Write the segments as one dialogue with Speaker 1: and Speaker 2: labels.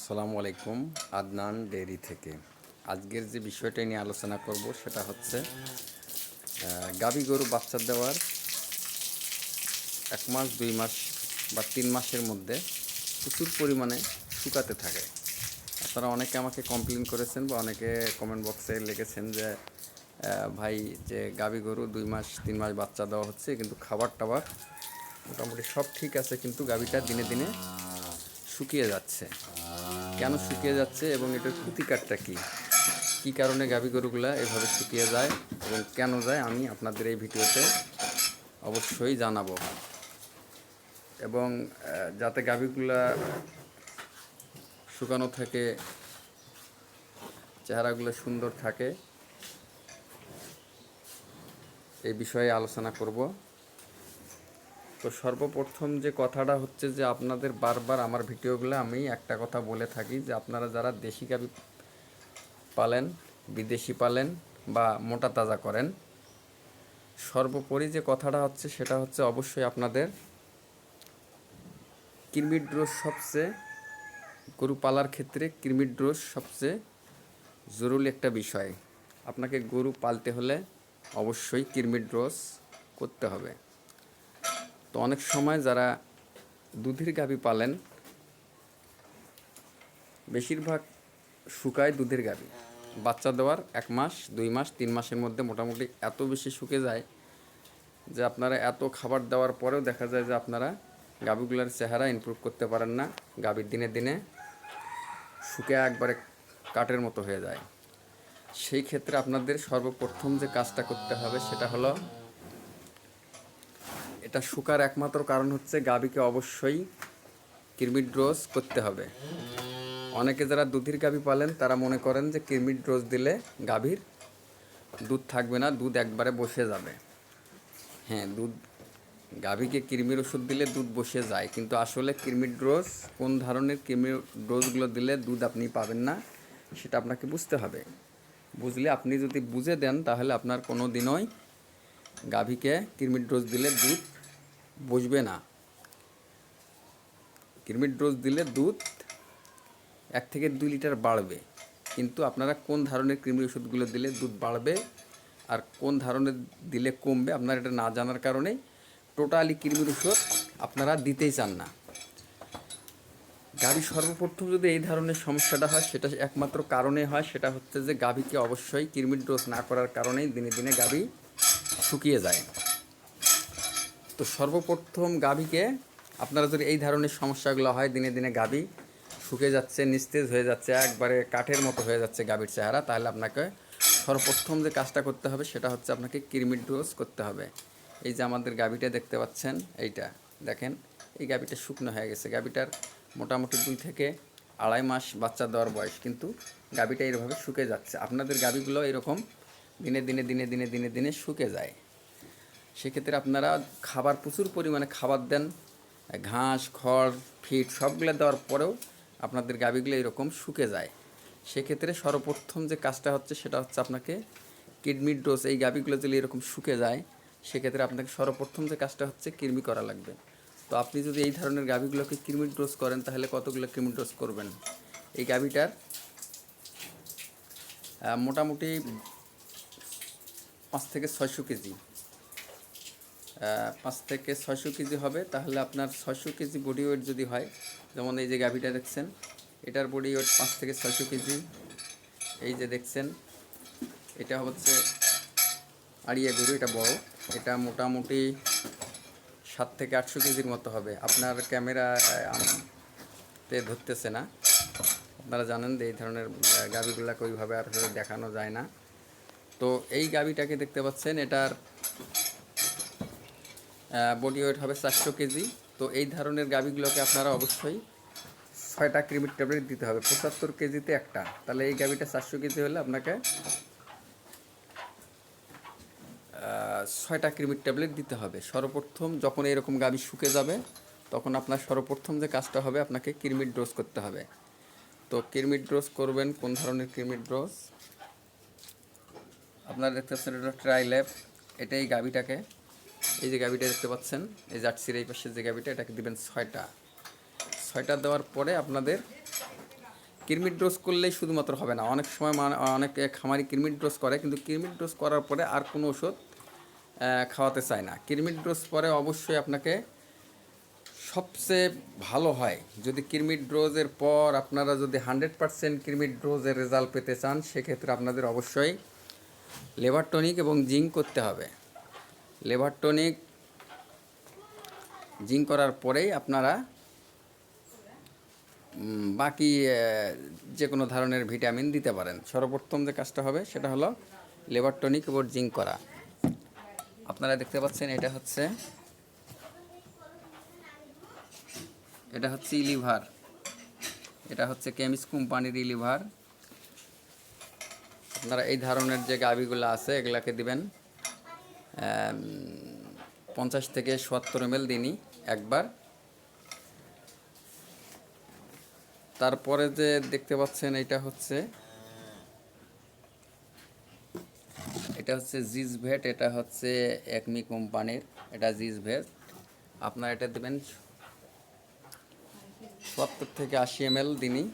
Speaker 1: আসসালামু আলাইকুম, আদনান ডেয়ারি থেকে। আজকের যে বিষয়টা নিয়ে আলোচনা করব সেটা হচ্ছে গাভী গরু বাচ্চা দেওয়ার এক মাস, দুই মাস বা তিন মাসের মধ্যে প্রচুর পরিমাণে শুকাতে থাকে। আপনারা অনেকে আমাকে কমপ্লেন করেছেন বা অনেকে কমেন্ট বক্সে লিখেছেন যে ভাই, যে গাভী গরু দুই মাস, তিন মাস বাচ্চা দেওয়া হচ্ছে, কিন্তু খাবার টাবার মোটামুটি সব ঠিক আছে, কিন্তু গাভীটা দিনে দিনে শুকিয়ে যাচ্ছে। কেন শুকিয়ে যাচ্ছে এবং এটার ক্ষতিকারটা কি? কী কারণে গাভী গরুগুলা এভাবে শুকিয়ে যায় এবং কেন যায় আমি আপনাদের এই ভিডিওতে অবশ্যই জানাব। এবং যাতে গাভীগুলা শুকানো থাকে, চেহারাগুলো সুন্দর থাকে, এই বিষয়ে আলোচনা করব। তো সর্বপ্রথম যে কথাটা হচ্ছে যে আপনাদের বারবার আমার ভিডিওগুলো আমি একটা কথা বলে থাকি যে আপনারা যারা দেশি গাভি পালেন, বিদেশি পালেন বা মোটা তাজা করেন, সর্বোপরি যে কথাটা হচ্ছে সেটা হচ্ছে অবশ্যই আপনাদের কৃমির ডোজ সবচেয়ে, গরু পালার ক্ষেত্রে কৃমির ডোজ সবচেয়ে জরুরি একটা বিষয়। আপনাকে গরু পালতে হলে অবশ্যই কৃমির ডোজ করতে হবে। তো অনেক সময় যারা দুধের গাভী পালেন, বেশিরভাগ শুকায় দুধের গাভী। বাচ্চা দেওয়ার এক মাস, দুই মাস, তিন মাসের মধ্যে মোটামুটি এত বেশি শুকে যায় যে আপনারা এত খাবার দেওয়ার পরেও দেখা যায় যে আপনারা গাভীগুলোর চেহারা ইমপ্রুভ করতে পারেন না। গাভীর দিনে দিনে শুকে একবারে কাঠের মতো হয়ে যায়। সেই ক্ষেত্রে আপনাদের সর্বপ্রথম যে কাজটা করতে হবে সেটা হলো এটা শুকার একমাত্র কারণ হচ্ছে গাভীকে অবশ্যই কৃমির ডোজ করতে হবে। অনেকে যারা দুধের গাভী পালেন, তারা মনে করেন যে কৃমির ডোজ দিলে গাভীর দুধ থাকবে না, দুধ একবারে বসে যাবে। হ্যাঁ দুধ, গাভীকে কৃমির ওষুধ দিলে দুধ বসে যায়, কিন্তু আসলে কৃমির ডোজ কোন ধরনের কৃমির ডোজগুলো দিলে দুধ আপনি পাবেন না, সেটা আপনাকে বুঝতে হবে। বুঝলে আপনি যদি বুঝে দেন, তাহলে আপনার কোনো দিনই গাভীকে কৃমির ডোজ দিলে দুধ বসবে না। কৃমির ডোজ দিলে দুধ এক থেকে দুই লিটার বাড়বে। কিন্তু আপনারা কোন ধরনের কৃমি ওষুধগুলো দিলে দুধ বাড়বে আর কোন ধরনের দিলে কমবে আপনারা এটা না জানার কারণেই টোটালি কৃমির ওষুধ আপনারা দিতেই চান না। গাভী সর্বপ্রথম যদি এই ধরনের সমস্যাটা হয়, সেটা একমাত্র কারণে হয়, সেটা হচ্ছে যে গাভীকে অবশ্যই কৃমির ডোজ না করার কারণেই দিনে দিনে গাভী শুকিয়ে যায়। তো সর্বপ্রথম গাভীকে আপনারা যদি এই ধরনের সমস্যাগুলো হয়, দিনে দিনে গাভী শুকে যাচ্ছে, নিস্তেজ হয়ে যাচ্ছে, একবারে কাঠের মতো হয়ে যাচ্ছে গাভীর চেহারা, তাহলে আপনাকে সর্বপ্রথম যে কাজটা করতে হবে সেটা হচ্ছে আপনাকে কৃমির ডোজ করতে হবে। এই যে আমাদের গাভীটা দেখতে পাচ্ছেন, এইটা দেখেন, এই গাভীটা শুকনো হয়ে গেছে। গাভীটার মোটামুটি দুই থেকে আড়াই মাস বাচ্চা দেওয়ার বয়স, কিন্তু গাভীটা এইভাবে শুকে যাচ্ছে। আপনাদের গাভীগুলো এরকম দিনে দিনে দিনে দিনে দিনে দিনে শুকে যায়। সেক্ষেত্রে আপনারা খাবার প্রচুর পরিমাণে খাবার দেন। ঘাস, খড় ফিট সবগুলো দেওয়ার পরেও আপনাদের গাভীগুলো এরকম শুকে যায়। সেক্ষেত্রে সর্বপ্রথম যে কাজটা হচ্ছে সেটা হচ্ছে আপনাকে কিডনির ডোজ, এই গাভীগুলো যদি এরকম শুকে যায়, সেক্ষেত্রে আপনাকে সর্বপ্রথম যে কাজটা হচ্ছে কৃমি করা লাগবে। তো আপনি যদি এই ধরনের গাভীগুলোকে কৃমির ডোজ করেন, তাহলে কতগুলো কৃমির ডোজ করবেন? এই গাভীটার মোটামুটি পাঁচ থেকে ছয়শো কেজি। পাঁচ থেকে ছয়শো কেজি হবে, তাহলে আপনার ছয়শো কেজি বডি ওয়েট যদি হয়, যেমন এই যে গাভিটা দেখছেন, এটার বডি ওয়েট পাঁচ থেকে ছয়শো কেজি। এই যে দেখছেন, এটা হচ্ছে আড়িয়া গরু, এটা বড়, এটা মোটামুটি সাত থেকে আটশো কেজির মতো হবে। আপনার ক্যামেরা তে ধরতেছে না। আপনারা জানেন যে এই ধরনের গাভিগুলোকে ওইভাবে আর দেখানো যায় না। তো এই গাভিটাকে দেখতে পাচ্ছেন, এটার বডি ওয়েট হবে চারশো কেজি। তো এই ধরনের গাভিগুলোকে আপনারা অবশ্যই ছয়টা ক্রিমির ট্যাবলেট দিতে হবে। পঁচাত্তর কেজিতে একটা। তাহলে এই গাভিটা চারশো কেজি হলে আপনাকে ছয়টা ক্রিমির ট্যাবলেট দিতে হবে। সর্বপ্রথম যখন এরকম গাভি শুকে যাবে, তখন আপনার সর্বপ্রথম যে কাজটা হবে আপনাকে কৃমির ডোজ করতে হবে। তো কৃমির ডোজ করবেন কোন ধরনের কৃমির ডোজ আপনারা দেখতে পাচ্ছেন এটা ট্রাইল্যাব এটা এই গাভিটাকে এই যে গাভিটা দেখতে পাচ্ছেন, এই জার্সির এই পাশে যে গাভিটা, এটাকে দিবেন ছয়টা। ছয়টা দেওয়ার পরে আপনাদের কিরমিট ডোজ করলেই শুধুমাত্র হবে না। অনেক সময় অনেক খামারি কৃমির ডোজ করে, কিন্তু কৃমির ডোজ করার পরে আর কোনো ওষুধ খাওয়াতে চায় না। কৃমির ডোজ পরে অবশ্যই আপনাকে সবচেয়ে ভালো হয়, যদি কিরমিট ডোজের পর আপনারা যদি হান্ড্রেড পার্সেন্ট কৃমির ডোজের রেজাল্ট পেতে চান, সেক্ষেত্রে আপনাদের অবশ্যই লেবার টনিক এবং জিঙ্ক করতে হবে। লেবার টনিক, জিঙ্ক করার পরেই আপনারা বাকি যে কোনো ধরনের ভিটামিন দিতে পারেন। সর্বপ্রথম যে কাজটা হবে সেটা হলো লেবার টনিক এবং জিঙ্ক করা। আপনারা দেখতে পাচ্ছেন এটা হচ্ছে এটা হচ্ছে ইলিভার এটা হচ্ছে কেমিস কোম্পানির ইলিভার আপনারা এই ধরনের যে গাভিগুলো আছে, এগুলাকে দিবেন। পঞ্চাশ থেকে সত্তর এম দিনই একবার। তারপরে যে দেখতে পাচ্ছেন, এটা হচ্ছে এটা হচ্ছে জিজ ভেট, এটা হচ্ছে একমি কোম্পানির, এটা জিজ ভেট। আপনারা এটা দেবেন সত্তর থেকে আশি এম দিনই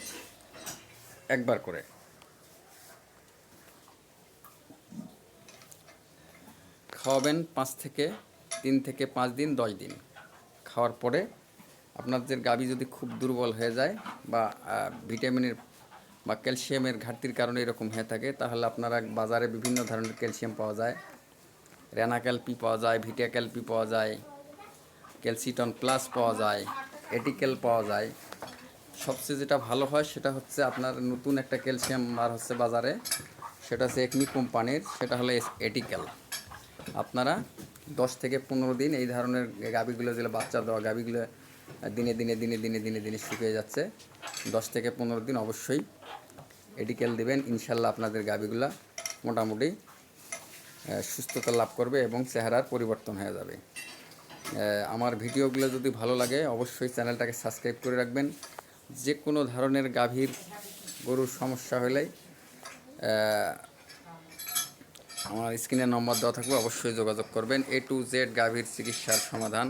Speaker 1: একবার করে। খাওয়াবেন পাঁচ থেকে তিন থেকে পাঁচ দিন, দশ দিন। খাওয়ার পরে আপনাদের গাবি যদি খুব দুর্বল হয়ে যায় বা ভিটামিনের বা ক্যালসিয়ামের ঘাটতির কারণে এরকম হয়ে থাকে, তাহলে আপনারা বাজারে বিভিন্ন ধরনের ক্যালসিয়াম পাওয়া যায়। রেনা ক্যালপি পাওয়া যায়, ভিটা ক্যালপি পাওয়া যায়, ক্যালসিটন প্লাস পাওয়া যায় এটিকেল পাওয়া যায়। সবচেয়ে যেটা ভালো হয় সেটা হচ্ছে আপনার নতুন একটা ক্যালসিয়াম আর হচ্ছে বাজারে, সেটা হচ্ছে একমি কোম্পানির, সেটা হলো এটিকেল আপনারা দশ থেকে পনেরো দিন এই ধরনের গাবিগুলো যেগুলো বাচ্চা দেওয়া গাবিগুলো দিনে দিনে দিনে দিনে দিনে দিনে শুকিয়ে যাচ্ছে। দশ থেকে পনেরো দিন অবশ্যই এডিকেল দিবেন। ইনশাল্লাহ আপনাদের গাবিগুলা মোটামুটি সুস্থতা লাভ করবে এবং চেহারার পরিবর্তন হয়ে যাবে। আমার ভিডিওগুলো যদি ভালো লাগে অবশ্যই চ্যানেলটাকে সাবস্ক্রাইব করে রাখবেন। যে কোনো ধরনের গাভীর গরুর সমস্যা আহ, আমার স্ক্রিনের নম্বর দেওয়া থাকবে, অবশ্যই যোগাযোগ করবেন। এ টু জেড গাভীর চিকিৎসার সমাধান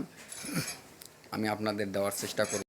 Speaker 1: আমি আপনাদের দেওয়ার চেষ্টা করব।